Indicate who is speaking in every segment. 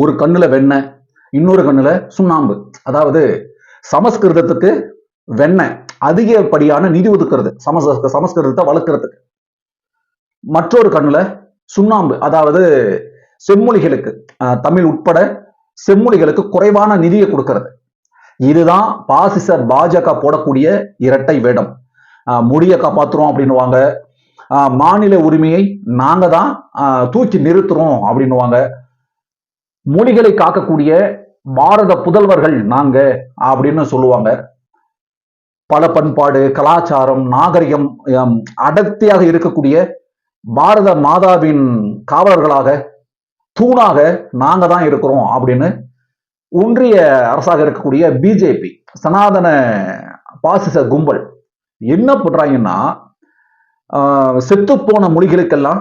Speaker 1: ஒரு கண்ணுல வெண்ணெய் இன்னொரு கண்ணுல சுண்ணாம்பு. அதாவது சமஸ்கிருதத்துக்கு வெண்ணெய் அதிகப்படியான நிதி ஒதுக்குறது சமஸ் சமஸ்கிருதத்தை வளர்க்கறதுக்கு. மற்றொரு கண்ணுல சுண்ணாம்பு அதாவது செம்மொழிகளுக்கு தமிழ் உட்பட செம்மொழிகளுக்கு குறைவான நிதியை கொடுக்கறது. இதுதான் பாசிச பாஜக போடக்கூடிய இரட்டை வேடம். மொழியை காப்பாத்துறோம் அப்படின்னுவாங்க. மாநில உரிமையை நாங்க தான் தூக்கி நிறுத்துறோம் அப்படின்னுவாங்க. மொழிகளை காக்கக்கூடிய பாரத புதல்வர்கள் நாங்க அப்படின்னு சொல்லுவாங்க. பல பண்பாடு கலாச்சாரம் நாகரிகம் அடர்த்தியாக இருக்கக்கூடிய பாரத மாதாவின் காவலர்களாக தூணாக நாங்க தான் இருக்கிறோம் அப்படின்னு ஒன்றிய அரசாக இருக்கக்கூடிய பிஜேபி சனாதன பாசிச கும்பல் என்ன பண்றாங்கன்னா செத்து போன மொழிகளுக்கெல்லாம்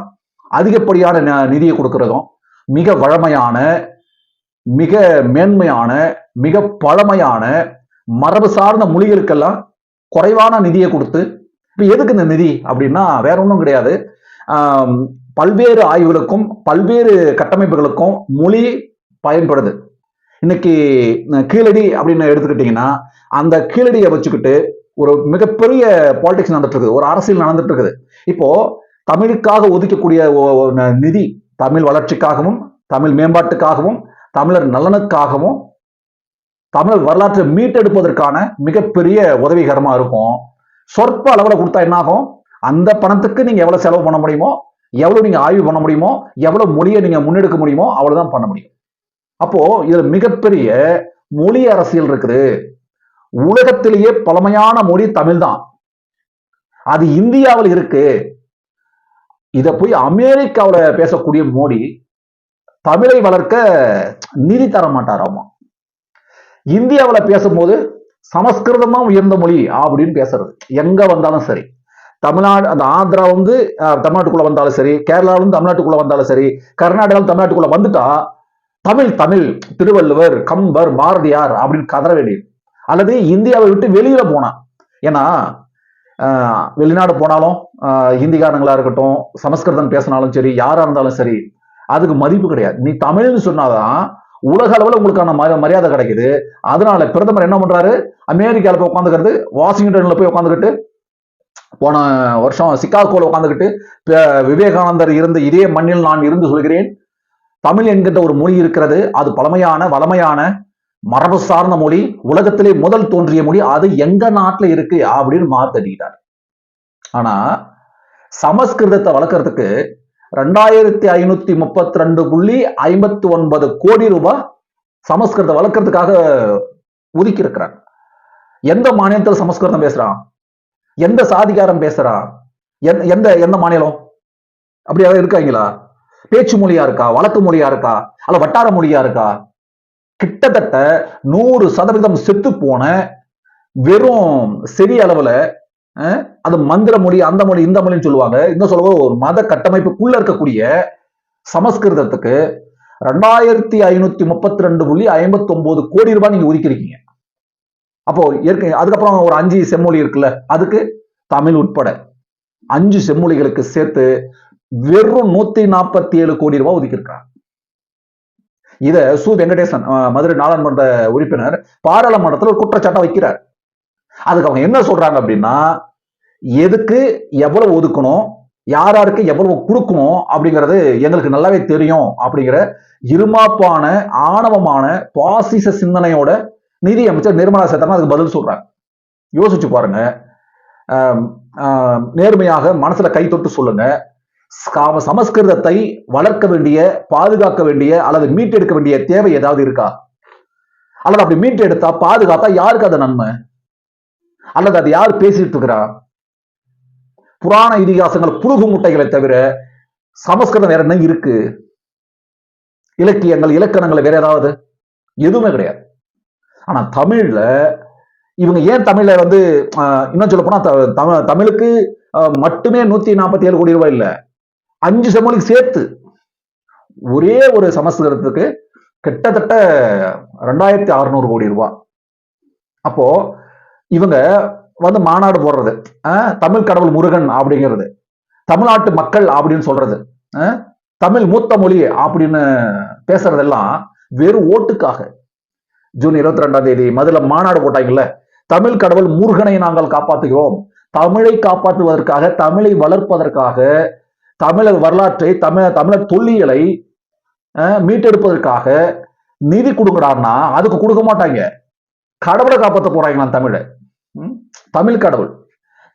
Speaker 1: அதிகப்படியான ந- நிதியை கொடுக்கறதும் மிக வழமையான மிக மேன்மையான மிக பழமையான மரபு சார்ந்த மொழிகளுக்கெல்லாம் குறைவான நிதியை கொடுத்து இப்போ எதுக்கு இந்த நிதி அப்படின்னா வேற ஒன்றும் கிடையாது. பல்வேறு ஆய்வுகளுக்கும் பல்வேறு கட்டமைப்புகளுக்கும் மொழி பயன்படுது. இன்னைக்கு கீழடி அப்படின்னு எடுத்துக்கிட்டீங்கன்னா அந்த கீழடியை வச்சுக்கிட்டு ஒரு மிகப்பெரிய பாலிடிக்ஸ் நடந்துட்டு இருக்குது ஒரு அரசியல் நடந்துட்டு இருக்குது இப்போ தமிழுக்காக ஒதுக்கக்கூடிய நிதி தமிழ் வளர்ச்சிக்காகவும் தமிழ் மேம்பாட்டுக்காகவும் தமிழர் நலனுக்காகவும் தமிழ் வரலாற்றை மீட்டெடுப்பதற்கான மிகப்பெரிய உதவிகரமாக இருக்கும். சொற்ப அளவில் கொடுத்தா என்ன ஆகும் அந்த பணத்துக்கு நீங்கள் எவ்வளவு செலவு பண்ண முடியுமோ எவ்வளோ நீங்க ஆய்வு பண்ண முடியுமோ எவ்வளோ மொழியை நீங்கள் முன்னெடுக்க முடியுமோ அவ்வளோதான் பண்ண முடியும். அப்போது இதில் மிகப்பெரிய மொழி அரசியல் இருக்குது. உலகத்திலேயே பழமையான மொழி தமிழ் தான் அது இந்தியாவில் இருக்கு. இதை போய் அமெரிக்காவில் பேசக்கூடிய மோடி தமிழை வளர்க்க நிதி தர மாட்டாராமா இந்தியாவில் பேசும்போது சமஸ்கிருதமா உயர்ந்த மொழி அப்படின்னு பேசுறது. எங்க வந்தாலும் சரி. தமிழ்நாடு அந்த ஆந்திரா வந்து தமிழ்நாட்டுக்குள்ள வந்தாலும் சரி கேரளாவில தமிழ்நாட்டுக்குள்ள வந்தாலும் சரி கர்நாடகாவில் தமிழ்நாட்டுக்குள்ள வந்துட்டா தமிழ் தமிழ் திருவள்ளுவர் கம்பர் பாரதியார் அப்படின்னு கதற வேண்டியது. அல்லது இந்தியாவை விட்டு வெளியில போனா ஏன்னா ஆஹ், வெளிநாடு போனாலும் இந்திகாரங்களா ஹிந்திக்காரங்களா இருக்கட்டும் சமஸ்கிருதம் பேசினாலும் சரி யாரா இருந்தாலும் சரி அதுக்கு மதிப்பு கிடையாது. நீ தமிழ்னு சொன்னாதான் உலக அளவில் உங்களுக்கான ம- மரியாதை கிடைக்குது. அதனால பிரதமர் என்ன பண்றாரு? அமெரிக்காவில் போய் உட்காந்துக்கிறது வாஷிங்டன்ல போய் உட்காந்துக்கிட்டு போன வருஷம் சிக்காகோவில் உட்காந்துக்கிட்டு விவேகானந்தர் இருந்த இதே மண்ணில் நான் இருந்து சொல்கிறேன். தமிழ் என்கின்ற ஒரு மொழி இருக்கிறது. அது பழமையான வளமையான மரபு சார்ந்த மொழி. உலகத்திலே முதல் தோன்றிய மொழி. அது எங்க நாட்டுல இருக்கு அப்படின்னு மாத்தடிக்கிட்டார் ஆனா சமஸ்கிருதத்தை வளர்க்கறதுக்கு ரெண்டாயிரத்தி ஐநூத்தி முப்பத்தி ரெண்டு புள்ளி ஐம்பத்தி ஒன்பது கோடி ரூபாய் சமஸ்கிருதத்தை வளர்க்கறதுக்காக ஒதுக்கி இருக்கிறாங்க எந்த மாநிலத்தில் சமஸ்கிருதம் பேசுறான் எந்த சாதிகாரம் பேசுறான் எந்த- எந்த எந்த மாநிலம்? அப்படி யாராவது இருக்காங்களா? பேச்சு மொழியா இருக்கா? வழக்கு மொழியா இருக்கா? அல்ல வட்டார மொழியா இருக்கா? கிட்டத்தட்ட நூறு சதவீதம் செத்து போன வெறும் சிறிய அளவுல அஹ், அது மந்திர மொழி அந்த மொழி இந்த மொழின்னு சொல்லுவாங்க. இன்னும் சொல்லுவ ஒரு மத கட்டமைப்புக்குள்ள இருக்கக்கூடிய சமஸ்கிருதத்துக்கு ரெண்டாயிரத்தி ஐநூத்தி முப்பத்தி ரெண்டு புள்ளி ஐம்பத்தி ஒன்பது கோடி ரூபாய் நீங்க ஒதுக்கிருக்கீங்க அப்போ ஏற்க அதுக்கப்புறம் ஒரு அஞ்சு செம்மொழி இருக்குல்ல அதுக்கு தமிழ் உட்பட அஞ்சு செம்மொழிகளுக்கு சேர்த்து வெறும் நூத்தி நாற்பத்தி ஏழு கோடி ரூபாய் ஒதுக்கியிருக்கிறாங்க. இத சு. வெங்கடேசன் மதுரை நாடாளுமன்ற உறுப்பினர் பாராளுமன்றத்தில் ஒரு குற்றச்சாட்டை வைக்கிறார். அதுக்கு அவங்க என்ன சொல்றாங்க அப்படின்னா எதுக்கு எவ்வளவு ஒதுக்கணும்? யார் யாருக்கு எவ்வளவு கொடுக்கணும்? அப்படிங்கிறது எங்களுக்கு நல்லாவே தெரியும் அப்படிங்கிற இருமாப்பான ஆணவமான பாசிச சிந்தனையோட நிதி அமைச்சர் நிர்மலா சீதாராமன் அதுக்கு பதில் சொல்றாங்க யோசிச்சு பாருங்க. நேர்மையாக மனசுல கை தொட்டு சொல்லுங்க. சமஸ்கிருதத்தை வளர்க்க வேண்டிய பாதுகாக்க வேண்டிய அல்லது மீட்டெடுக்க வேண்டிய தேவை ஏதாவது இருக்கா? அல்லது அப்படி மீட்டெடுத்தா பாதுகாத்தா யாருக்கு அது நன்மை? அல்லது அது யார் பேசிட்டு இருக்கிறா? புராண இதிகாசங்கள் புழுகு முட்டைகளை தவிர சமஸ்கிருதம் வேற என்ன இருக்கு? இலக்கியங்கள் இலக்கணங்கள் வேற ஏதாவது? எதுவுமே கிடையாது. ஆனா தமிழ்ல இவங்க ஏன் தமிழ்ல வந்து ஆஹ், இன்னும் சொல்ல போனா தமிழுக்கு மட்டுமே நூத்தி நாற்பத்தி ஏழு கோடி ரூபாய் இல்ல. அஞ்சு செம்மொழிக்கு சேர்த்து ஒரே ஒரு சமஸ்கிருதத்துக்கு கிட்டத்தட்ட ரெண்டாயிரத்தி அறுநூறு கோடி ரூபாய். அப்போ இவங்க வந்து மாநாடு போடுறது. ஆஹ், தமிழ் கடவுள் முருகன் அப்படிங்கிறது. தமிழ்நாட்டு மக்கள் அப்படின்னு சொல்றது. தமிழ் மூத்த மொழி அப்படின்னு பேசுறதெல்லாம் வெறும் ஓட்டுக்காக. ஜூன் இருபத்தி ரெண்டாம் தேதி மதுரை மாநாடு போட்டாங்கல்ல. தமிழ் கடவுள் முருகனை நாங்கள் காப்பாற்றுகிறோம். தமிழை காப்பாற்றுவதற்காக தமிழை வளர்ப்பதற்காக தமிழர் வரலாற்றை தமிழ் தமிழர் தொல்லியலை மீட்டெடுப்பதற்காக நிதி கொடுங்கடான்னா அதுக்கு கொடுக்க மாட்டாங்க. கடவுளை காப்பாற்ற போறாங்களாம் தமிழை. தமிழ் கடவுள்.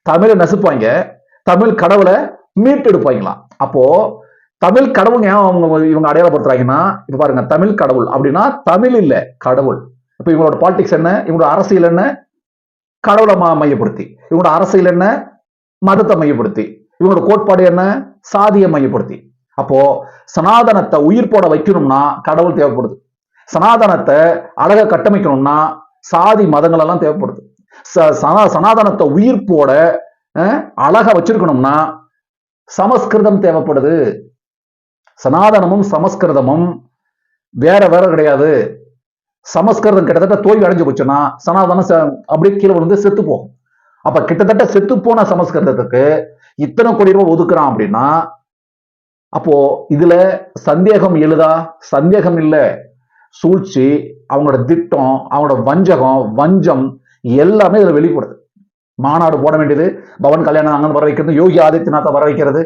Speaker 1: தமிழை நசுப்பாங்க. தமிழ் கடவுளை மீட்டெடுப்பாங்களாம். அப்போ தமிழ் கடவுள் ஏன் அவங்க இவங்க அடையாளப்படுத்துறாங்கன்னா இப்ப பாருங்க தமிழ் கடவுள் அப்படின்னா தமிழ் இல்ல கடவுள். இப்ப இவங்களோட பாலிடிக்ஸ் என்ன? இவங்களோட அரசியல் என்ன? கடவுளை மா- மையப்படுத்தி. இவங்களோட அரசியல் என்ன? மதத்தை மையப்படுத்தி. இவங்களோட கோட்பாடு என்ன? சாதியை மையப்படுத்தி. அப்போ சனாதனத்தை உயிர் போட வைக்கணும்னா கடவுள் தேவைப்படுது. சனாதனத்தை அழக கட்டமைக்கணும்னா சாதி மதங்கள் எல்லாம் தேவைப்படுது. சனாதனத்தை உயிர்ப்போட அஹ், அழகா வச்சிருக்கணும்னா சமஸ்கிருதம் தேவைப்படுது. சனாதனமும் சமஸ்கிருதமும் வேற வேற கிடையாது. சமஸ்கிருதம் கிட்டத்தட்ட தோல்வி அடைஞ்சு போச்சுன்னா சனாதனம் அப்படியே கீழே விழுந்து செத்து போகும். அப்ப கிட்டத்தட்ட செத்து போன சமஸ்கிருதத்துக்கு இத்தனை கோடி ரூபாய் ஒதுக்குறான் அப்படின்னா அப்போ இதுல சந்தேகம் எழுதா? சந்தேகம் இல்ல. சூழ்ச்சி அவங்களோட திட்டம் அவங்களோட வஞ்சகம் வஞ்சம் எல்லாமே இதுல வெளிப்படுது. மாநாடு போட வேண்டியது பவன் கல்யாணம் அங்க வர வைக்கிறது யோகி ஆதித்யநாத்தை வர வைக்கிறது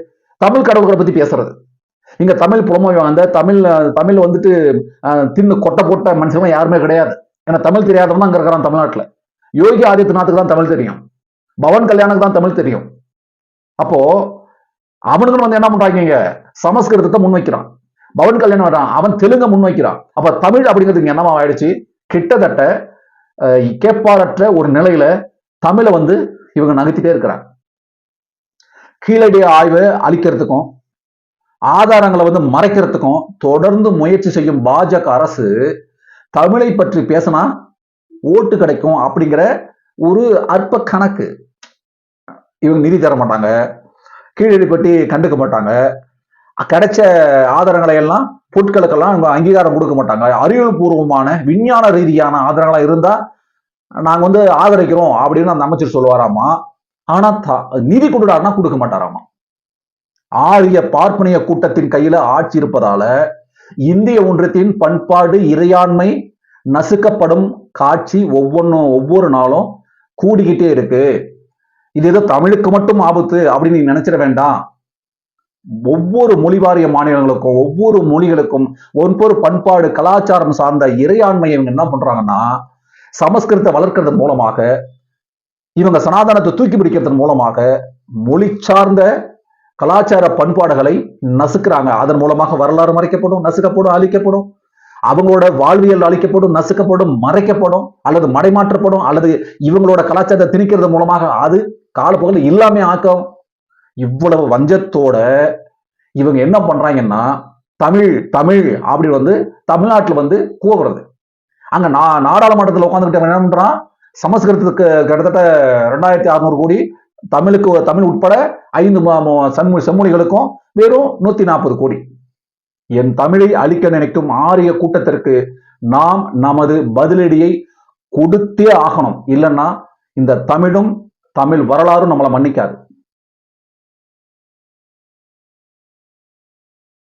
Speaker 1: தமிழ் கடவுள்களை பத்தி பேசுறது. இங்க தமிழ் புலமொழி வந்த தமிழ் தமிழ் வந்துட்டு தின்னு கொட்டை போட்ட மனுஷன் யாருமே கிடையாது. ஏன்னா தமிழ் தெரியாதவங்க தான் அங்க இருக்கிறான் தமிழ்நாட்டுல. யோகி ஆதித்யநாத்துக்கு தான் தமிழ் தெரியும். பவன் கல்யாணுக்கு தான் தமிழ் தெரியும். அப்போ அவனுக்கு வந்து என்ன பண்றாங்க இங்க சமஸ்கிருதத்தை முன்வைக்கிறான். பவன் கல்யாணம் வரான் அவன் தெலுங்க முன்வைக்கிறான். அப்ப தமிழ் அப்படிங்கிறது இங்க என்னவா ஆயிடுச்சு? கிட்டத்தட்ட கேட்பாரற்ற ஒரு நிலையில தமிழை வந்து இவங்க நகர்த்திட்டே இருக்கிறாங்க. கீழடிய ஆய்வை அழிக்கிறதுக்கும் ஆதாரங்களை வந்து மறைக்கிறதுக்கும் தொடர்ந்து முயற்சி செய்யும் பாஜக அரசு தமிழை பற்றி பேசினா ஓட்டு கிடைக்கும் அப்படிங்கிற ஒரு அற்ப கணக்கு. இவங்க நிதி தர மாட்டாங்க கீழடி பற்றி கண்டுக்க மாட்டாங்க. கிடைச்ச ஆதாரங்களை எல்லாம் பொருட்களுக்கெல்லாம் இவங்க அங்கீகாரம் கொடுக்க மாட்டாங்க. அறிவியல் பூர்வமான விஞ்ஞான ரீதியான ஆதாரங்களா இருந்தா நாங்க வந்து ஆதரிக்கிறோம் அப்படின்னு அந்த அமைச்சர் சொல்லுவாராமா? ஆனா த- நிதி கொடுடாருன்னா கொடுக்க மாட்டாராமா? ஆரிய பார்ப்பனிய கூட்டத்தின் கையில ஆட்சி இருப்பதால இந்திய ஒன்றியத்தின் பண்பாடு இறையாண்மை நசுக்கப்படும் காட்சி ஒவ்வொன்றும் ஒவ்வொரு நாளும் கூடிக்கிட்டே இருக்கு. இது ஏதோ தமிழுக்கு மட்டும் ஆபத்து அப்படின்னு நீ நினைச்சிட வேண்டாம். ஒவ்வொரு மொழிவாரிய மாநிலங்களுக்கும் ஒவ்வொரு மொழிகளுக்கும் ஒவ்வொரு பண்பாடு கலாச்சாரம் சார்ந்த இறையாண்மையை இவங்க என்ன பண்றாங்கன்னா சமஸ்கிருதத்தை வளர்க்கறது மூலமாக இவங்க சனாதனத்தை தூக்கி பிடிக்கிறதன் மூலமாக மொழி சார்ந்த கலாச்சார பண்பாடுகளை நசுக்கிறாங்க. அதன் மூலமாக வரலாறு மறைக்கப்படும் நசுக்கப்படும் அழிக்கப்படும். அவங்களோட வாழ்வியல் அழிக்கப்படும் நசுக்கப்படும் மறைக்கப்படும் அல்லது மடைமாற்றப்படும் அல்லது இவங்களோட கலாச்சாரத்தை திணிக்கிறது மூலமாக அது காலப்போக்கில் இல்லாமே ஆக்கம் இவ்வளவு வஞ்சத்தோட இவங்க என்ன பண்றாங்கன்னா தமிழ் தமிழ் அப்படி வந்து தமிழ்நாட்டில் வந்து கூவுறது. அங்க நா நாடாளுமன்றத்தில் உட்காந்துக்கிட்டு என்ன பண்றான்? சமஸ்கிருதத்துக்கு கிட்டத்தட்ட ரெண்டாயிரத்தி அறுநூறு கோடி தமிழுக்கு தமிழ் உட்பட ஐந்து ம- செம்மொழி செம்மொழிகளுக்கும் வெறும் நூத்தி நாற்பது கோடி. என் தமிழை அழிக்க நினைக்கும் ஆரிய கூட்டத்திற்கு நாம் நமது பதிலடியை கொடுத்தே ஆகணும். இல்லைன்னா இந்த தமிழும் தமிழ் வரலாறும் நம்மளை மன்னிக்காது.